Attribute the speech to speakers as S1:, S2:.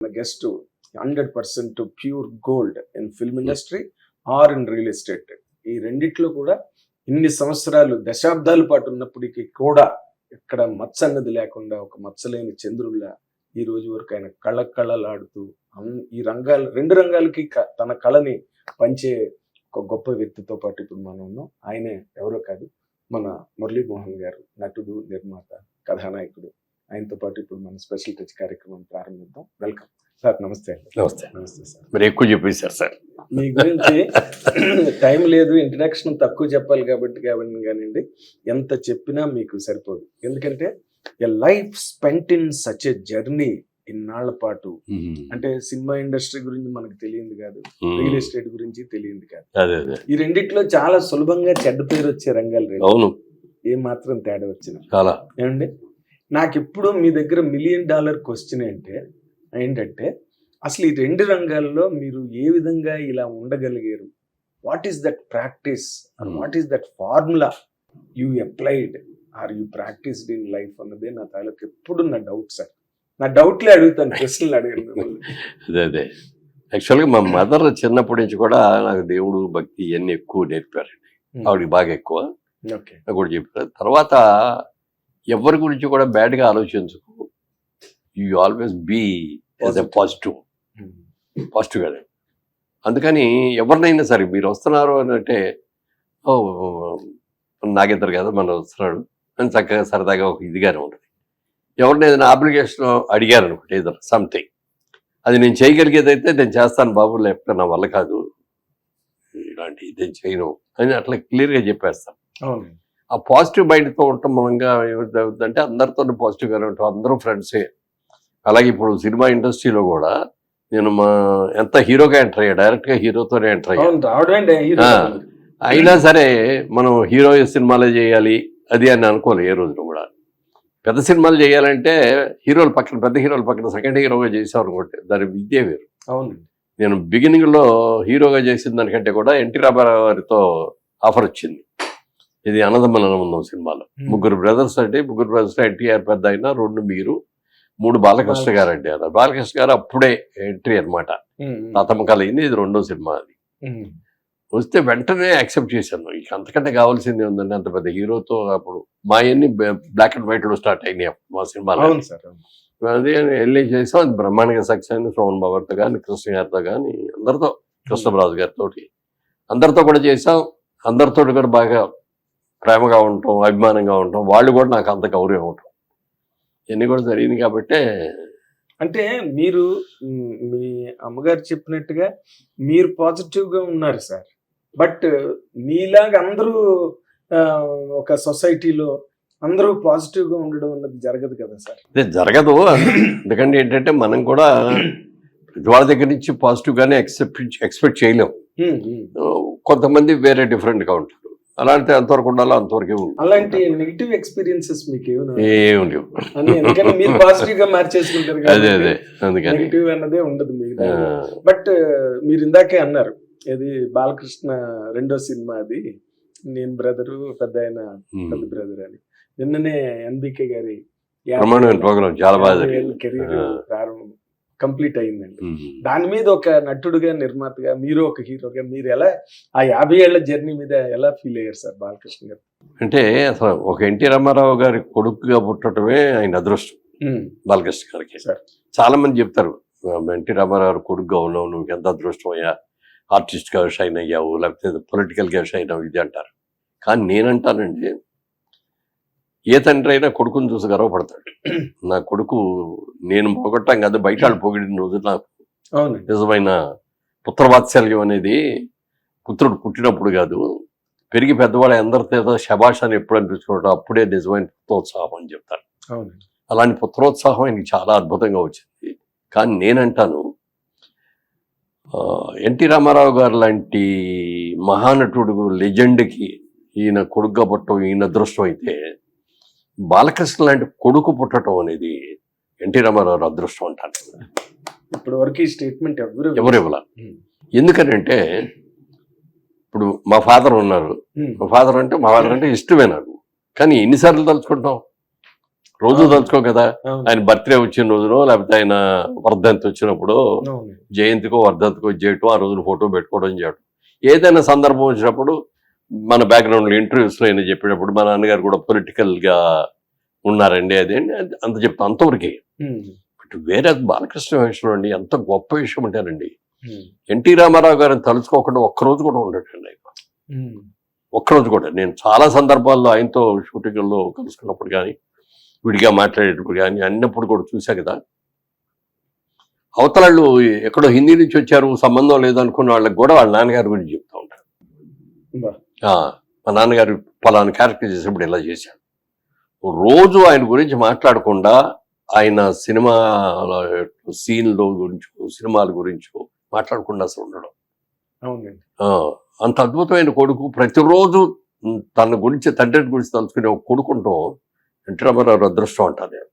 S1: Guest hundred percent pure gold in film industry or in real estate ఈ రెండిట్లో కూడా ఇన్ని సంవత్సరాలు దశాబ్దాల పాటు ఉన్నప్పటికీ కూడా ఎక్కడ మచ్చ అన్నది లేకుండా ఒక మచ్చలేని చంద్రుల్లా ఈ రోజు వరకు ఆయన కళ కళలాడుతూ ఈ రంగాలు రెండు రంగాలకి క- తన కళని పంచే ఒక గొప్ప వ్యక్తితో పాటు ఇప్పుడు మనం ఉన్నాం. ఆయనే ఎవరో కాదు మన మురళీమోహన్ గారు నటుడు నిర్మాత కథానాయకుడు. ఆయనతో పాటు ఇప్పుడు మన స్పెషల్ టచ్ కార్యక్రమం ప్రారంభిద్దాం. వెల్కమ్. సార్ నమస్తే
S2: నమస్తే.
S1: నమస్తే సార్.
S2: మరి ఎక్కువ చెప్పేశారు సార్.
S1: మీ గురించి టైం లేదు ఇంట్రడక్షన్ తక్కువ చెప్పాలి కాబట్టి కాబట్టి కానివ్వండి ఎంత చెప్పినా మీకు సరిపోదు. ఎందుకంటే a life spent in such a journey ఇన్నాళ్ళ పాటు. అంటే సినిమా ఇండస్ట్రీ గురించి మనకు తెలియంది కాదు రియల్ ఎస్టేట్ గురించి తెలియంది కాదు. ఈ రెండిట్లో చాలా సులభంగా చెడ్డ పేరు వచ్చే రంగాలు
S2: అవును.
S1: ఏ మాత్రం తేడా వచ్చిన.
S2: చాలా.
S1: ఏమండి? నాకు ఎప్పుడు మీ దగ్గర మిలియన్ డాలర్ క్వశ్చన్ అంటే ఏంటంటే అసలు ఈ రెండు రంగాల్లో మీరు ఏ విధంగా ఇలా ఉండగలిగారు? What is that practice
S2: Hmm.
S1: What is that formula you applied or you practised in life అన్నదే నా తాలూకు ఎప్పుడు నా డౌట్ సార్ నా డౌట్లే అడుగుతాను ప్రశ్నలు అడగను.
S2: అదే అదే. యాక్చువల్గా మా మదర్ చిన్నప్పటి నుంచి కూడా నాకు దేవుడు భక్తి ఇవన్నీ ఎక్కువ నేర్పారు ఆవిడకి బాగా ఎక్కువ. కూడా చెప్పారు. తర్వాత ఎవరి గురించి కూడా బ్యాడ్గా ఆలోచించుకో. You always be as a positive. పాజిటివ్గానే. అందుకని ఎవరినైనా సరే మీరు వస్తున్నారు అని అంటే ఓ నాగేద్దరు కదా మనం వస్తున్నాడు. అని చక్కగా సరదాగా ఒక ఇదిగానే ఉంటుంది. ఎవరిని ఏదైనా అప్లికేషన్ అడిగారు అనుకోండి ఏదైనా సంథింగ్. అది నేను చేయగలిగేది అయితే నేను చేస్తాను బాబు లేకపోతే నా వల్ల కాదు. ఇలాంటి నేను చేయను అని అట్లా క్లియర్గా చెప్పేస్తాను ఆ పాజిటివ్ మైండ్తో ఉండటం మూలంగా ఏమవుతుందంటే అందరితో పాజిటివ్గానే ఉంటాం. అందరూ ఫ్రెండ్సే. అలాగే ఇప్పుడు సినిమా ఇండస్ట్రీలో కూడా నేను మా ఎంత హీరోగా ఎంటర్ అయ్యా? డైరెక్ట్గా హీరోతోనే ఎంటర్ అయ్యా. అయినా సరే మనం హీరో సినిమాలే చేయాలి? అది అని అనుకోలేదు ఏ రోజున కూడా. పెద్ద సినిమాలు చేయాలంటే హీరోల పక్కన పెద్ద హీరోల పక్కన సెకండ్ హీరోగా చేసాం అనుకోండి దాని విద్య వేరు.
S1: అవును
S2: నేను బిగినింగ్లో హీరోగా చేసిన దానికంటే కూడా ఎన్టీ రామారావు గారితో ఆఫర్ వచ్చింది. ఇది అన్నదమ్మల ఆనందం సినిమాలో ముగ్గురు బ్రదర్స్ అంటే ముగ్గురు బ్రదర్స్ ఎన్టీఆర్ పెద్ద అయినా రెండు మీరు మూడు బాలకృష్ణ గారు అంటే అన్నారు బాలకృష్ణ గారు అప్పుడే ఎంట్రీ అనమాట
S1: ఉమ్,
S2: తాతమ్మకాలు అయింది ఇది రెండో సినిమా అది. వస్తే వెంటనే యాక్సెప్ట్ చేశాను. ఇక అంతకంటే కావాల్సింది ఉందండి అంత పెద్ద హీరోతో అప్పుడు మా అన్ని బ్లాక్ అండ్ వైట్లో స్టార్ట్ అయినాయి మా సినిమాలో. అది వెళ్ళి చేసాం. అది బ్రహ్మాండంగా సక్సెస్ అయింది. సోమన్ బాబర్తో కానీ కృష్ణ గారితో కానీ అందరితో కృష్ణరాజు గారితో అందరితో కూడా చేసాం. అందరితో కూడా బాగా ప్రేమగా ఉంటాం అభిమానంగా ఉంటాం వాళ్ళు కూడా నాకు అంత గౌరవం ఉంటాం ఇవన్నీ కూడా జరిగింది కాబట్టే
S1: అంటే మీరు మ్, అమ్మగారు చెప్పినట్టుగా మీరు పాజిటివ్గా ఉన్నారు సార్. బట్ మీలాగా అందరూ ఒక సొసైటీలో అందరూ పాజిటివ్గా ఉండడం అన్నది జరగదు కదా సార్?
S2: ఇది జరగదు. ఎందుకంటే ఏంటంటే మనం కూడా వాళ్ళ దగ్గర నుంచి పాజిటివ్ గానే ఎక్సెప్ట్ ఎక్స్పెక్ట్ చేయలేం.
S1: ఉమ్, ఉమ్.
S2: కొంతమంది వేరే different గా ఉంటారు. అలాంటి అంతవరకు ఉండాలో అంతవరకే ఉంటుంది
S1: అలాంటి నెగిటివ్ ఎక్స్పీరియన్సెస్ మీకు ఏమైనా
S2: ఏం లేవు
S1: మీరు పాజిటివ్గా మార్చేసుకుంటారు
S2: అదే అదే. అందుకని.
S1: నెగిటివ్ అన్నదే ఉండదు మీకు. బట్ మీరు ఇందాకే అన్నారు ఇది బాలకృష్ణ రెండో సినిమా అది. నేను బ్రదరు పెద్ద ఆయన
S2: ఉమ్.
S1: పెద్ద బ్రదర్ అని. నిన్ననే ఎన్బికే గారి
S2: ప్రోగ్రామ్ చాలా బాగా
S1: కెరీర్. ప్రారంభం. కంప్లీట్ అయిందండి. దాని మీద ఒక నటుడుగా నిర్మాతగా మీరు ఒక హీరోగా మీరు ఎలా ఆ యాభై ఏళ్ళ జర్నీ మీద ఎలా ఫీల్ అయ్యారు సార్ బాలకృష్ణ గారు?
S2: అంటే అసలు ఒక ఎన్టీ రామారావు గారి కొడుకుగా పుట్టడమే ఆయన అదృష్టం. బాలకృష్ణ గారికి.
S1: సార్.
S2: చాలా మంది చెప్తారు "ఆ, ఎన్టీ రామారావు గారు కొడుకుగా ఉన్నావు నువ్వు ఎంత అదృష్టం అయ్యా ఆర్టిస్ట్గా షైన్ అయ్యావు లేకపోతే పొలిటికల్గా షైన్ అవ్వు ఇది అంటారు. కానీ నేనంటానండి ఏ తండ్రి అయినా కొడుకుని చూసి గర్వపడతాడు. నా కొడుకు నేను పొగట్టం కాదు బయట వాళ్ళు పొగిడిన రోజు నాకు నిజమైన పుత్రవాత్సల్యం అనేది పుత్రుడు పుట్టినప్పుడు కాదు పెరిగి పెద్దవాళ్ళు అందరితో శబాష్ అని ఎప్పుడు అనిపించుకుంటారు అప్పుడే నిజమైన పుత్రోత్సాహం అని చెప్తారు. అలాంటి పుత్రోత్సాహం ఆయనకి చాలా అద్భుతంగా వచ్చింది. కానీ నేనంటాను ఎన్టీ రామారావు గారు లాంటి మహానటుడు లెజెండ్కి ఈయన కొడుకుగా పుట్టడం ఈయన అదృష్టం అయితే బాలకృష్ణ లాంటి కొడుకు పుట్టడం అనేది ఎన్టీ రామారావు అదృష్టం అంటాను
S1: ఇప్పటి వరకు ఈ స్టేట్మెంట్ ఎవరు
S2: ఎవరు ఇవ్వాల? ఎందుకనంటే ఇప్పుడు మా ఫాదర్ ఉన్నారు. మా ఫాదర్ అంటే మా ఫాదర్ అంటే ఇష్టమే నాకు. కానీ ఎన్నిసార్లు తలుచుకుంటాం రోజు. తలుచుకో కదా. ఆయన బర్త్డే వచ్చిన రోజునో లేకపోతే ఆయన వర్ధంతి వచ్చినప్పుడు. జయంతికో వర్ధంతికో చేయటం ఆ రోజున ఫోటో పెట్టుకోవడం చేయడం ఏదైనా సందర్భం వచ్చినప్పుడు మన బ్యాక్గ్రౌండ్ ఇంటర్వ్యూస్లో ఆయన చెప్పేటప్పుడు మా నాన్నగారు కూడా పొలిటికల్గా ఉన్నారండి. అదే అంత చెప్తా అంతవరకే. బట్ వేరే బాలకృష్ణ విషయంలో అండి ఎంత గొప్ప విషయం అంటారండి. ఎన్టీ రామారావు గారిని తలుచుకోకుండా ఒక్కరోజు కూడా ఉండటండి ఆయన. ఒక్కరోజు కూడా. నేను చాలా సందర్భాల్లో ఆయనతో షూటింగ్లో కలుసుకున్నప్పుడు కానీ విడిగా మాట్లాడేటప్పుడు కానీ అన్నప్పుడు కూడా చూసా కదా. అవతలాళ్ళు ఎక్కడో హిందీ నుంచి వచ్చారు సంబంధం లేదనుకున్న వాళ్ళకి కూడా వాళ్ళ నాన్నగారి గురించి చెప్తా ఉంటారు. మా నాన్నగారు పలానా క్యారెక్టర్ చేసినప్పుడు ఇలా చేశాడు రోజు ఆయన గురించి మాట్లాడకుండా ఆయన సినిమా సీన్లో గురించి సినిమాల గురించి మాట్లాడకుండా అసలు ఉండడం. అంత అద్భుతమైన కొడుకు. ప్రతిరోజు తన గురించి తండ్రి గురించి తలుచుకునే ఒక కొడుకుంటాం ఎన్టీ రామారావు అదృష్టం అంటారు.